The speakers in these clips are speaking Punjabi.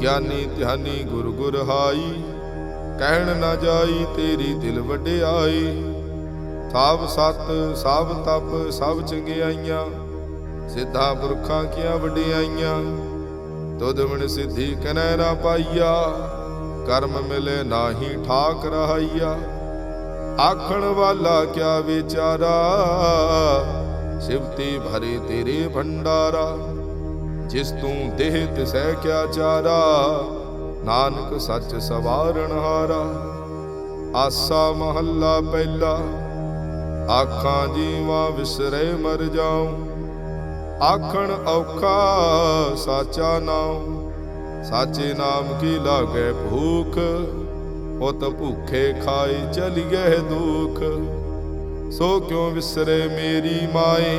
ਗਿਆਨੀ ਧਿਆਨੀ ਗੁਰ ਗੁਰ ਹਾਈ, ਕਹਿਣ ਨਾ ਜਾਈ ਤੇਰੀ ਦਿਲ ਵਡਿਆਈ। ਸਭ ਸਤ ਸਭ ਤਪ, ਸਭ ਚੰਗਿਆਈਆਂ, ਸਿੱਧਾ ਪੁਰਖਾਂ ਕੀਆਂ ਵਡਿਆਈਆਂ। ਤੁਧ ਮਨ ਸਿੱਧੀ ਕਨੈ ਨਾ ਪਾਈਆ, ਕਰਮ ਮਿਲੇ ਨਾਹੀ ਠਾਕ ਰਹਾਈਆ। ਆਖਣ ਵਾਲਾ ਕਿਆ ਵਿਚਾਰਾ ਸਿਵਤੀ ਭਰੇ ਤੇਰੇ ਭੰਡਾਰਾ। ਜਿਸ ਤੂੰ ਦੇਹ ਤਿਸੈ ਕਿਆ ਚਾਰਾ, ਨਾਨਕ ਸੱਚ ਸਵਾਰਣ ਹਾਰਾ। ਆਸਾ ਮਹੱਲਾ ਪਹਿਲਾ, ਆਖਾਂ ਜੀਵਾ ਵਿਸਰੇ ਮਰ ਜਾਉ। ਆਖਣ ਔਖਾ ਸਾਚਾ ਨਾਮ ਸਾਚੇ ਨਾਮ ਕੀ ਲਾਗੇ ਭੂਖ? ਉਤ ਭੁਖੇ ਖਾਈ ਚਲੀਏ ਦੁਖ। ਸੋ ਕਿਉ ਵਿਸਰੇ ਮੇਰੀ ਮਾਏ?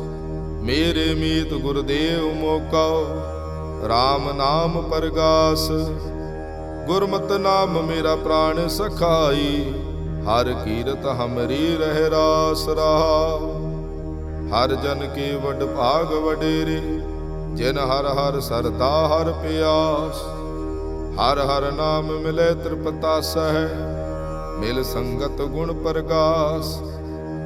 ਮੇਰੇ ਮੀਤ ਗੁਰਦੇਵ ਮੋਕਉ RAM ਨਾਮ ਪ੍ਰਗਾਸ। ਗੁਰਮਤਿ ਨਾਮ ਮੇਰਾ ਪ੍ਰਾਣ ਸਖਾਈ, ਹਰ ਕੀਰਤ ਹਮਰੀ ਰਹਿ ਰਾਸ ਰਹਾ। ਹਰ ਜਨ ਕੇ ਵਡ ਭਾਗ ਵਡੇਰੇ, ਜਿਨ ਹਰ ਹਰ ਸਰਦਾ ਹਰ ਪਿਆਸ। ਹਰ ਹਰ ਨਾਮ ਮਿਲੇ ਤ੍ਰਿਪਤਾ ਸਹਿ, ਮਿਲ ਸੰਗਤ ਗੁਣ ਪ੍ਰਗਾਸ।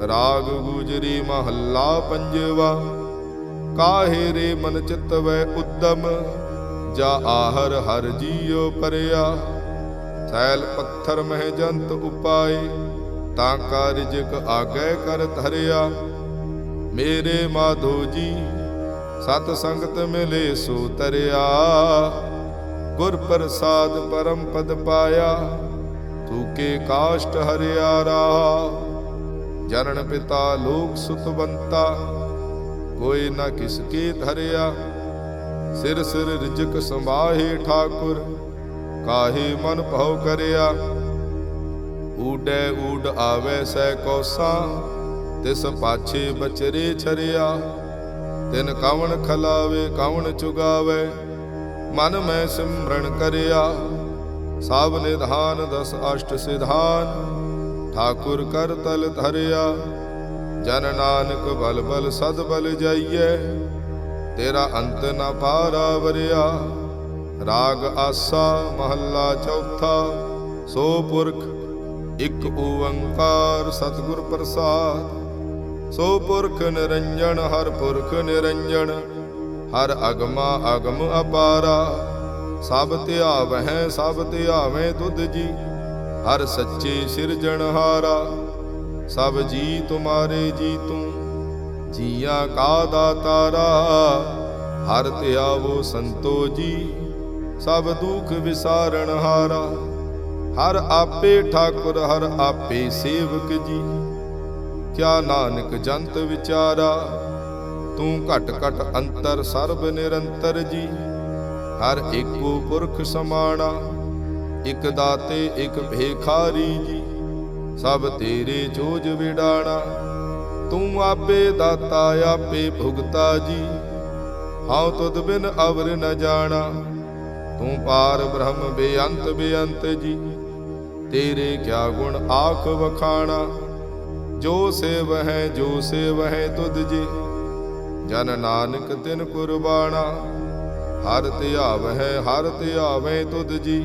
ਰਾਗ ਗੁਜਰੀ ਮਹੱਲਾ ਪੰਜਵਾ। ਕਾਹੇ ਰੇ ਮਨ ਚਿਤ ਵੈ ਉਦਮ, ਜਾ ਆਹਰ ਹਰ ਜੀਉ ਪਰਿਆ। ਥੈਲ ਪੱਥਰ ਮਹਿ ਜੰਤ ਉਪਾਏ, ਤਾਂ ਕਾਰਜਕ ਆਗੈ ਕਰ ਧਰਿਆ। ਮੇਰੇ ਮਾਧੋ ਜੀ, ਸਤ ਸੰਗਤ ਮਿਲੇ ਸੋ ਤਰਿਆ। ਗੁਰ ਪ੍ਰਸਾਦ ਪਰਮ ਪਦ ਪਾਇਆ ਤੂਕੇ ਕਾਸ਼ਟ ਹਰਿਆ ਰਾ ਜਨਨ ਪਿਤਾ, ਲੋਕ ਸੁਤਵੰਤਾ ਕੋਈ ਨਾ ਕਿਸ ਕੀ ਧਰਿਆ, ਸਿਰ ਸਿਰ ਰਿਜਕ ਸੰਭਾਹੇ ਠਾਕੁਰ। ਕਾਹੇ ਮਨ ਭਉ ਕਰਿਆ, ਊਡੈ ਊਡ ਆਵੇ ਸੈ ਕੋਸਾ। ਤਿਸ ਪਾਛੇ ਬਚਰੇ ਛਰਿਆ, ਤਿਨ ਕਵਣ ਖਲਾਵੇ, ਕਵਣ ਚੁਗਾਵੇ। ਮਨ ਮੈਂ ਸਿਮਰਨ ਕਰਿਆ ਸਭ ਨਿਧਾਨ ਦਸ ਅਸ਼ਟ ਸਿਧਾਨ। ਠਾਕੁਰ ਕਰ ਤਲ ਧਰਿਆ। ਜਨ ਨਾਨਕ ਬਲ ਬਲ ਸਦ ਬਲ ਜਾਈਐ। ਤੇਰਾ ਅੰਤ ਨਾ ਪਾਰਾ ਵਰਿਆ। ਰਾਗ ਆਸਾ ਮਹੱਲਾ ਚੌਥਾ। ਸੋ ਪੁਰਖ ਇੱਕ ਓੰਕਾਰ ਸਤਿਗੁਰ ਪ੍ਰਸਾਦ। ਸੋ ਪੁਰਖ ਨਿਰੰਜਨ, ਹਰ ਪੁਰਖ ਨਿਰੰਜਨ। ਹਰ ਅਗਮਾ ਅਗਮ ਅਪਾਰਾ। ਸਭ ਧਿਆਵਹਿ ਸਭ ਧਿਆਵੇਂ ਤੁਧ ਜੀ। ਹਰ ਸੱਚੇ ਸਿਰਜਣਹਾਰਾ ਸਭ ਜੀ ਤੁਮਾਰੇ ਜੀ ਤੂੰ, ਜੀਆਂ ਕਾ ਦਾਤਾਰਾ, ਹਰ ਧਿਆਵੋ ਸੰਤੋ ਜੀ, ਸਭ ਦੁਖ ਵਿਸਾਰਣਹਾਰਾ ਹਰ ਆਪੇ ਠਾਕੁਰ, ਹਰ ਆਪੇ ਸੇਵਕ ਜੀ, ਕਿਆ ਨਾਨਕ ਜੰਤ ਵਿਚਾਰਾ, ਤੂੰ ਘਟ ਘਟ ਅੰਤਰ ਸਰਬ ਨਿਰੰਤਰ ਜੀ, ਹਰ ਏਕੋ ਪੁਰਖ ਸਮਾਣਾ। ਇਕ ਦਾਤੇ, ਇਕ ਭੇਖਾਰੀ ਜੀ, ਸਭ ਤੇਰੇ ਜੋਜ ਵਿਡਾਣਾ। ਤੂੰ ਆਪੇ ਦਾਤਾ, ਆਪੇ ਭੁਗਤਾ ਜੀ, ਹਉ ਤੁਧ ਬਿਨ ਅਵਰ ਨ ਜਾਣਾ। ਤੂੰ ਪਾਰ ਬ੍ਰਹਮ ਬੇਅੰਤ ਬੇਅੰਤ ਜੀ, ਤੇਰੇ ਕਿਆ ਗੁਣ ਆਖ ਵਖਾਣਾ। ਜੋ ਸੇਵ ਹੈ, ਜੋ ਸੇਵ ਹੈ ਤੁਧ ਜੀ, ਜਨ ਨਾਨਕ ਤਿਨ ਕੁਰਬਾਣਾ। ਹਰ ਧਿਆਵ ਹੈ ਹਰ ਧਿਆਵੇਂ ਤੁਧ ਜੀ।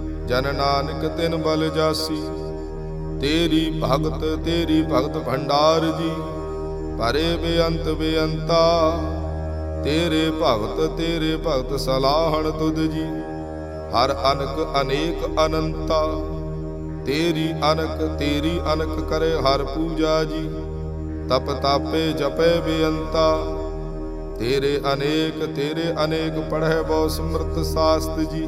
ਜਨ ਨਾਨਕ ਤਿਨ ਬਲ ਜਾਸੀ। ਤੇਰੀ ਭਗਤ ਤੇਰੀ ਭਗਤ ਭੰਡਾਰ ਜੀ ਪਰੇ ਬੇਅੰਤ ਬੇਅੰਤਾ। ਤੇਰੇ ਭਗਤ ਤੇਰੇ ਭਗਤ ਸਲਾਹਣ ਤੁਧ ਜੀ, ਹਰ ਅਨਕ ਅਨੇਕ ਅਨੰਤਾ। ਤੇਰੀ ਅਨਕ ਤੇਰੀ ਅਨਕ ਕਰੇ ਹਰ ਪੂਜਾ ਜੀ, ਤਪ ਤਾਪੇ ਜਪੇ ਬੇਅੰਤਾ। ਤੇਰੇ ਅਨੇਕ ਤੇਰੇ ਅਨੇਕ ਪੜ੍ਹੇ ਬਹੁ ਸਮਰਤ ਸਾਸਤ ਜੀ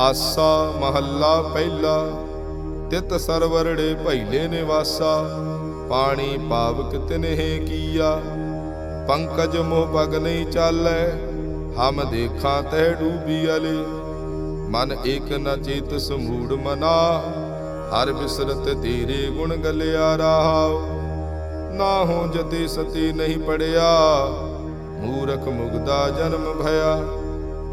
ਆਸਾ ਮਹੱਲਾ ਪਹਿਲਾ, ਤਿਤ ਸਰਵਰੜੇ ਭੈਲੇ ਨਿਵਾਸਾ, ਪਾਣੀ ਪਾਵਕ ਤਿਨਹਿ ਕੀਆ। ਪੰਕਜ ਮੋਹ ਪਗ ਨਹੀਂ ਚਾਲੈ, ਹਮ ਦੇਖਾਂ ਤੈ ਡੂਬੀ ਅਲੇ। ਮਨ ਏਕ ਨ ਚੇਤ ਸਮੂੜ ਮਨਾ, ਹਰ ਬਿਸਰਤ ਤੇਰੇ ਗੁਣ ਗਲਿਆ ਰਾਹ। ਨਾ ਹੋ ਜਤੇ ਸਤੀ ਨਹੀਂ ਪੜਿਆ, ਮੂਰਖ ਮੁਗਦਾ ਜਨਮ ਭਇਆ।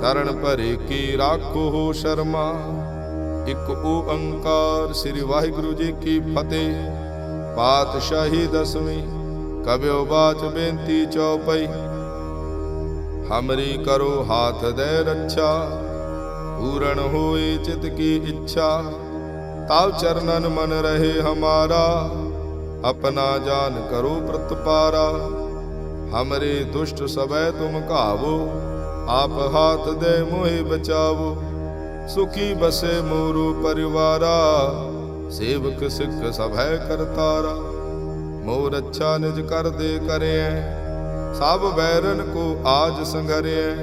ਸ਼ਰਨ ਭਰੇ ਕੀ ਰਾਖੋ ਸ਼ਰਮਾ? ਇਕ ਓੰਕਾਰ ਸ੍ਰੀ ਵਾਹਿਗੁਰੂ ਜੀ ਕੀ ਫਤਿਹ। ਪਾਤਸ਼ਾਹੀ ਦਸਵੀਂ ਕਬਿਓ ਬਾਚ ਬੇਨਤੀ ਚਉਪਈ ਹਮਰੀ ਕਰੋ ਹਾਥ ਦੇ ਰੱਛਾ, ਪੂਰਨ ਹੋਏ ਚਿਤ ਕੀ ਇੱਛਾ। ਤਾਵ ਚਰਨਨ ਮਨ ਰਹੇ ਹਮਾਰਾ, ਆਪਣਾ ਜਾਨ ਕਰੋ ਪ੍ਰਤਪਾਰਾ। ਹਮਰੇ ਦੁਸ਼ਟ ਸਬੈ ਤੁਮ ਘਾਵੋ ਆਪ ਹਾਥ ਦੇ ਮੋਹਿ ਬਚਾਵੋ, ਸੁਖੀ ਬਸੇ ਮੋਰੂ ਪਰਿਵਾਰਾ, ਸੇਵਕ ਸਿੱਖ ਸਭੈ ਕਰਤਾਰਾ। ਮੋਰ ਅੱਛਾ ਨਿਜ ਕਰਦੇ ਕਰਿਐ, ਸਭ ਬੈਰਨ ਕੋ ਆਜ ਸੰਘਰਿਐ।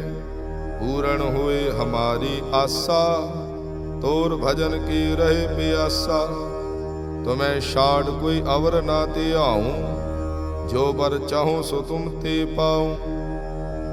ਪੂਰਨ ਹੋਏ ਹਮਾਰੀ ਆਸਾ, ਤੋਰ ਭਜਨ ਕੀ ਰਹੇ ਪਿਆਸਾ। ਤੁਮੈ ਛਾੜ ਕੋਈ ਅਵਰ ਨਾ ਤੇ ਆਉ ਜੋ ਬਰ ਚਾਹੋ ਸੋ ਤੁਮ ਤੇ ਪਾਉ।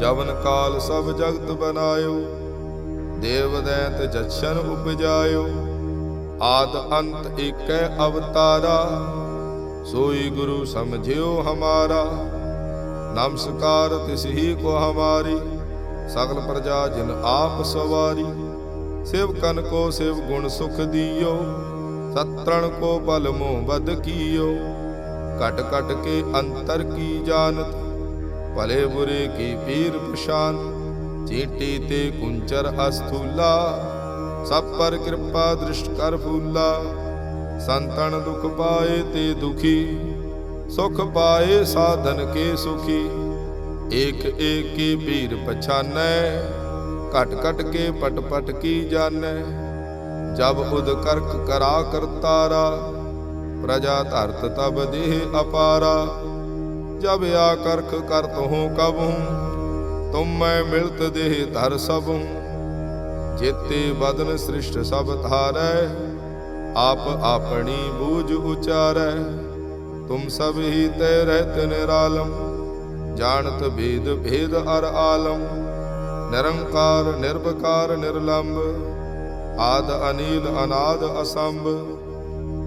ਜਵਨ ਕਾਲ ਸਭ ਜਗਤ ਬਨਾਇਓ, ਦੇਵ ਦੈਤ ਜਛਨ ਉਪਜਾਇਓ। ਆਦ ਅੰਤ ਏਕੈ ਅਵਤਾਰਾ, ਸੋਈ ਗੁਰੂ ਸਮਝਿਓ ਹਮਾਰਾ। ਨਮਸਕਾਰ ਤਿਸ ਹੀ ਕੋ ਹਮਾਰੀ, ਸਗਲ ਪ੍ਰਜਾ ਜਿਨ ਆਪ ਸਵਾਰੀ। ਸਿਵ ਕੋ ਸਿਵ ਗੁਣ ਸੁਖ ਦਿਓ, ਸਤਰਣ ਕੋ ਬਲ ਮੋਹ ਬਦ ਕੀਓ। ਕਟ ਕਟ ਕੇ ਅੰਤਰ ਕੀ ਜਾਣਤ ਭਲੇ ਬੁਰੇ ਕੀ ਪੀਰ ਪਛਾਨ, ਚੀਟੀ ਤੇ ਕੁੰਚਰ ਅਸਥੂਲਾ ਸਭ ਪਰ ਕਿਰਪਾ ਦ੍ਰਿਸ਼ਟ ਕਰ ਫੂਲਾ। ਸੰਤਨ ਦੁਖ ਪਾਏ ਤੇ ਦੁਖੀ, ਸੁਖ ਪਾਏ ਸਾਧਨ ਕੇ ਸੁਖੀ। ਏਕ ਏਕ ਕੀ ਪੀਰ ਪਛਾਨੈ, ਘਟ ਘਟ ਕੇ ਪਟ ਪਟ ਕੀ ਜਾਣੈ। ਜਬ ਉਦ ਕਰਕ ਕਰਾ ਕਰਤਾਰਾ, ਪ੍ਰਜਾ ਧਰਤ ਤਬ ਦੇਹ ਅਪਾਰਾ। ਜਬ ਆ ਕਰਖ ਕਰਤ ਹੂੰ ਕਬ ਹੂੰ ਤੁਮ ਮੈਂ ਮਿਲਤ ਦੇਹ ਧਰ ਸਭ ਹੂੰ ਜੇਤੇ ਬਦਨ ਸ੍ਰਿਸ਼ਟ ਸਭ ਧਾਰੈ, ਆਪ ਆਪਣੀ ਬੂਝ ਉਚਾਰੈ। ਤੁਮ ਸਭ ਹੀ ਤੈ ਰਹਿਤ ਨਿਰਾਲਮ, ਜਾਣਤ ਭੇਦ ਭੇਦ ਅਰ ਆਲਮ। ਨਿਰੰਕਾਰ ਨਿਰਭਕਾਰ ਨਿਰਲੰਭ ਆਦ ਅਨੀਲ, ਅਨਾਦ ਅਸੰਭ,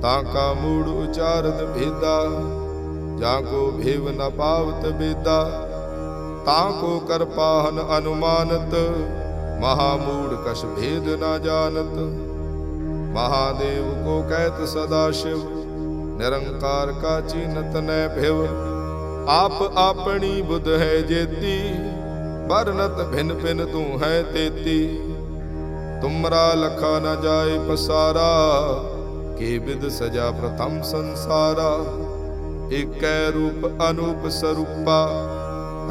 ਤਾਂ ਕਾ ਮੂੜ ਉਚਾਰਤ ਭੇਦਾ। ਜਾਂ ਕੋ ਭੇਵ ਨ ਪਾਵਤ ਬੇਦਾ ਤਾਂ ਕੋ ਕਰ ਪਾਹਨ ਅਨੁਮਾਨਤ, ਮਹਾ ਮੂੜ ਕਛ ਭੇਦ ਨਾ ਜਾਣਤ। ਮਹਾਦੇਵ ਕੋ ਕਹਿਤ ਸਦਾ ਸ਼ਿਵ, ਨਿਰੰਕਾਰ ਕਾ ਚੀਨਤ ਨੈ ਭਿਵ। ਆਪ ਆਪਣੀ ਬੁੱਧ ਹੈ ਜੇਤੀ, ਵਰਨਤ ਭਿਨ ਭਿਨ ਤੂੰ ਹੈ ਤੇਤੀ। ਤੁਮਰਾ ਲਖਾ ਨ ਜਾਏ ਪਸਾਰਾ, ਕੇ ਵਿਦ ਸਜਾ ਪ੍ਰਥਮ ਸੰਸਾਰਾ। ਏਕੈ ਰੂਪ ਅਨੂਪ ਸਰੂਪਾ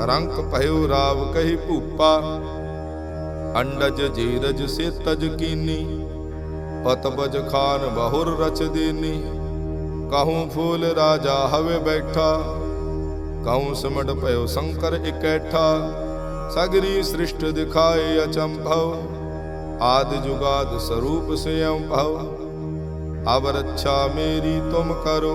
ਰੰਗ ਭਇਓ ਰਾਵ ਕਹੀ ਭੂਪਾ। ਅੰਡਜ ਜੀਰਜ ਸੇ ਤਜ ਕੀਨੀ, ਪਤਬਜ ਖਾਨ ਬਹੁਰ ਰਚ ਦੇਨੀ। ਕਹੂੰ ਫੂਲ ਰਾਜਾ ਹਵੇ ਬੈਠਾ, ਕਹੂੰ ਸਿਮਟ ਭਇਓ ਸ਼ੰਕਰ ਇਕੈਠਾ। ਸਗਰੀ ਸ੍ਰਿਸ਼ਟ ਦਿਖਾਏ ਅਚੰਭਵ, ਆਦ ਜੁਗਾਦ ਸਰੂਪ ਸੇ ਅੰਭਵ ਅਬ ਰੱਛਾ ਮੇਰੀ ਤੁਮ ਕਰੋ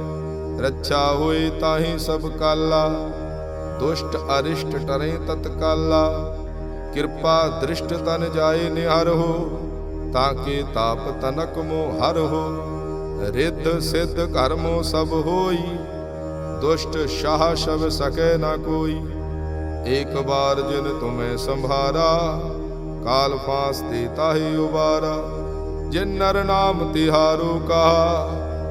ਰੱਛਾ ਹੋਏ ਤਾਹੀ ਸਭ ਕਾਲਾ, ਦੁਸ਼ਟ ਅਰਿਸ਼ਟ ਟਰੇ ਤਤਕਾਲਾ ਕਿਰਪਾ ਦ੍ਰਿਸ਼ਟ ਤਨ ਜਾਏ ਨਿਹਰ ਹੋ, ਤਾਂ ਕੇ ਤਾਪ ਤਨਕ ਮੋ ਹਰ ਹੋ। ਰਿੱਧ ਸਿੱਧ ਕਰਮੋ ਸਭ ਹੋਈ, ਦੁਸ਼ਟ ਸ਼ਾਹ ਸ਼ਬ ਸਕੈ ਨਾ ਕੋਈ। ਏਕ ਬਾਰ ਜਿਨ ਤੁਮੈ ਸੰਭਾਰਾ, ਕਾਲ ਫਾਸ ਤੇ ਤਾਹੇ ਉਬਾਰਾ। ਜਿਨ ਨਰ ਨਾਮ ਤਿਹਾਰੋ ਕਹਾ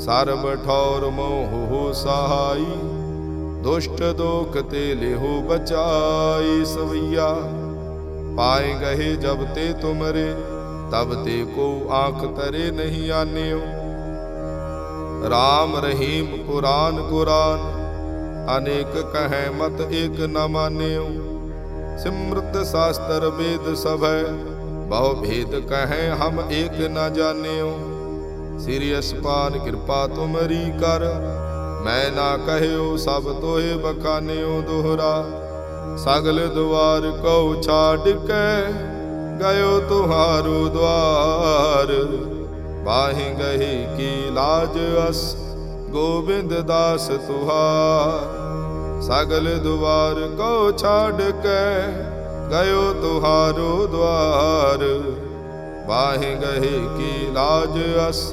ਸਰਬ ਠੌਰ ਮੋਹ ਸਹਾਈ ਦੁਸ਼ਟ ਦੋਖ ਤੇ ਲਿਹੋ ਬਚਾਈ ਸਵਈਆ ਪਾਏ ਗਏ ਜਬ ਤੇ ਤੁਮਰੇ ਤਬ ਤੇ ਕੋ ਆਂਖ ਤਰੇ ਨਹੀਂ ਆਨਿਓ ਰਾਮ ਰਹੀਮ ਕੁਰਾਨ ਕੁਰਾਨ ਅਨੇਕ ਕਹੈ ਮਤ ਏਕ ਨ ਮਾਨਿਓ ਸਿਮਰਤ ਸਾਸਤਰ ਵੇਦ ਸਭੈ ਬਹੁ ਭੇਦ ਕਹੈ ਹਮ ਏਕ ਨ ਜਾਣਿਓ ਸ੍ਰੀ ਅਸਪਾਨ ਕਿਰਪਾ ਤੁਮਰੀ ਕਰ। ਮੈਂ ਨਾ ਕਹਿਓ ਸਭ ਤੋਏ ਬਖਾਨਿਓ ਦੋਹਰਾ। ਸਗਲ ਦੁਆਰ ਕਉ ਛਾੜ ਕੇ ਗਇਓ ਤੁਹਾਰੋ ਦਵਾਰ। ਬਾਹੀ ਗਹੀ ਕੀ ਲਾਜ ਅਸ, ਗੋਬਿੰਦ ਦਾਸ ਤੁਹਾਰ। ਸਗਲ ਦੁਆਰ ਕੋ ਛਾੜ ਕੇ ਗਇਓ ਤੁਹਾਰੋ ਦਵਾਰ। ਬਾਹੇ ਗਏ ਕੀ ਲਾਜ ਅਸ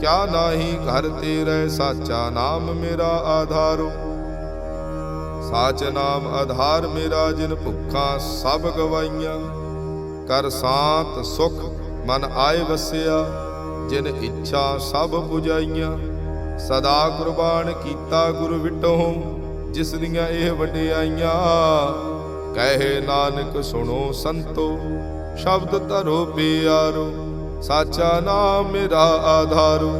ਕਿਆ ਨਾਹੀ ਘਰ ਤੇਰੇ ਸਾਚਾ ਨਾਮ ਮੇਰਾ ਆਧਾਰੋ। ਸਾਚ ਨਾਮ ਆਧਾਰ ਮੇਰਾ ਜਿਨ ਭੁੱਖਾਂ ਸਭ ਗਵਾਈਆਂ। ਕਰ ਸਾਤ ਸੁਖ ਮਨ ਆਏ ਵਸਿਆ, ਜਿਨ ਇੱਛਾ ਸਭ ਪੁਜਾਈਆਂ। ਸਦਾ ਕੁਰਬਾਨ ਕੀਤਾ ਗੁਰ ਵਿਟੋ, ਜਿਸ ਦੀਆਂ ਇਹ ਵਡਿਆਈਆਂ। ਕਹੇ ਨਾਨਕ ਸੁਣੋ ਸੰਤੋ, ਸ਼ਬਦ ਧਰੋ ਪਿਆਰੋ। ਸਾਚਾ ਨਾਮ ਮੇਰਾ ਆਧਾਰੂ।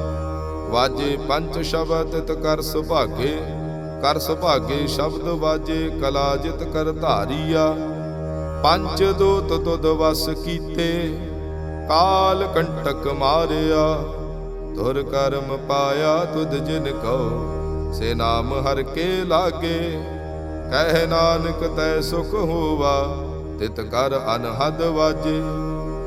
ਵਾਜੇ ਪੰਜ ਸ਼ਬਦ ਤਿਤ ਕਰ ਸੁਭਾਗੇ। ਕਰ ਸੁਭਾਗੇ ਸ਼ਬਦ ਵਾਜੇ, ਕਲਾ ਜਿਤ ਕਰ ਧਾਰੀਆ। ਪੰਜ ਦੋਤ ਤੁਧ ਵਸ ਕੀਤੇ, ਕਾਲ ਕੰਟਕ ਮਾਰਿਆ। ਤੁਰ ਕਰਮ ਪਾਇਆ ਤੁਧ ਜਿਨ ਕਉ, ਸੇ ਨਾਮ ਹਰ ਕੇ ਲਾਗੇ। ਕਹਿ ਨਾਨਕ ਤੈ ਸੁਖ ਹੋਵਾ, ਤਿਤ ਕਰ ਅਨਹਦ ਵਾਜੇ।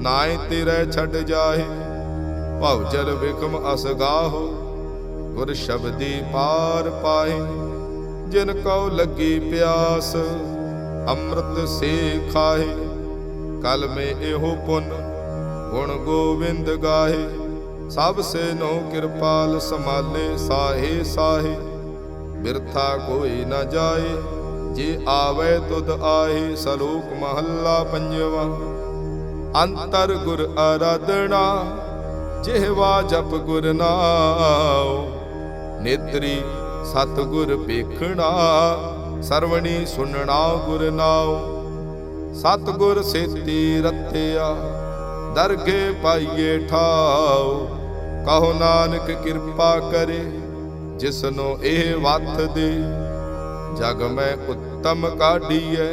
ਨਾਏ ਤੇਰੇ ਛੱਡ ਜਾਏ ਭਵ ਜਲ ਵਿਖਮ ਅਸਗਾਹੋ ਗੁਰ ਸ਼ਬਦੀ ਪਾਰ ਪਾਏ ਜਿਨ ਕਉ ਲੱਗੀ ਪਿਆਸ, ਅੰਮ੍ਰਿਤ ਸੇ ਖਾਏ ਕਲ ਮੇ ਇਹੋ ਪੁੰਨ, ਗੁਣ ਗੋਵਿੰਦ ਗਾਏ ਸਭ ਸੇ ਨੋ ਕਿਰਪਾਲ ਸਮਾਲੇ ਸਾਹੇ ਸਾਹੇ। ਬਿਰਥਾ ਕੋਈ ਨਾ ਜਾਏ, ਜੇ ਆਵੇ ਤੁਧ ਆਹੇ ਸਲੋਕ ਮਹੱਲਾ ਪੰਜਵਾ। ਅੰਤਰ ਗੁਰ ਆਰਾਧਨਾ, ਜਿਹਵਾ ਜਪ ਗੁਰ ਨਾਉ। ਨੇਤਰੀ ਸਤ ਗੁਰ ਵੇਖਣਾ ਸਰਵਣੀ ਸੁਣਨਾ ਗੁਰ ਨਾਉ। ਸਤ ਗੁਰ ਸੇਤੀ ਰਤਿਆ, ਦਰਗੇ ਪਾਈਏ ਠਾਉ। ਕਹੋ ਨਾਨਕ ਕਿਰਪਾ ਕਰੇ, ਜਿਸਨੋ ਇਹ ਵਤ ਦੇ। ਜਗ ਮੈਂ ਉੱਤਮ ਕਾਢੀਐ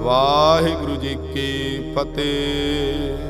ਵਾਹਿਗੁਰੂ ਜੀ ਕੀ ਫਤਿਹ।